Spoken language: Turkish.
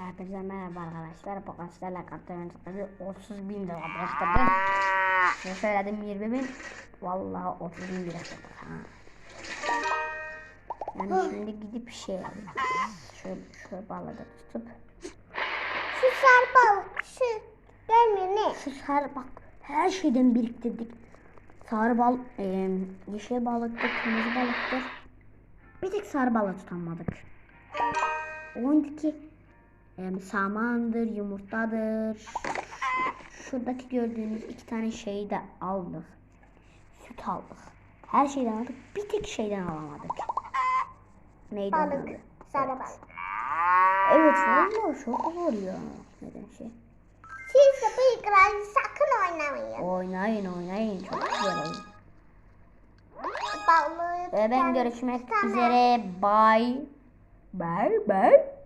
Herkese merhaba arkadaşlar. Bu kaçlarla kartlarını çıkardı. 30 bin lira bastırdım. Size söyledim 20 bin. Vallahi 30 bin lira ha. Yani şimdi gidip şey alayım. Şöyle, şöyle balığı tutup. Şu sarı balık şu gelmiyor ne? Şu sarı bak her şeyden biriktirdik. Sarı bal, e, yeşil balıktır, kırmızı balıktır. Bir tek sarı balık tutamadık. Oyundaki e, samandır, yumurtadır. Şuradaki gördüğünüz iki tane şeyi de aldık. Süt aldık. Her şeyden aldık. Bir tek şeyden alamadık. Neydi Balık. Sarı Evet. balık. Evet vallahi çok zor ya. Neden şey? Siz de bıyıklarla sakın oynamayın. Oynayın oynayın çok güzel oyun. Balığı Ve ben görüşmek üzere. Bye. Bye bye.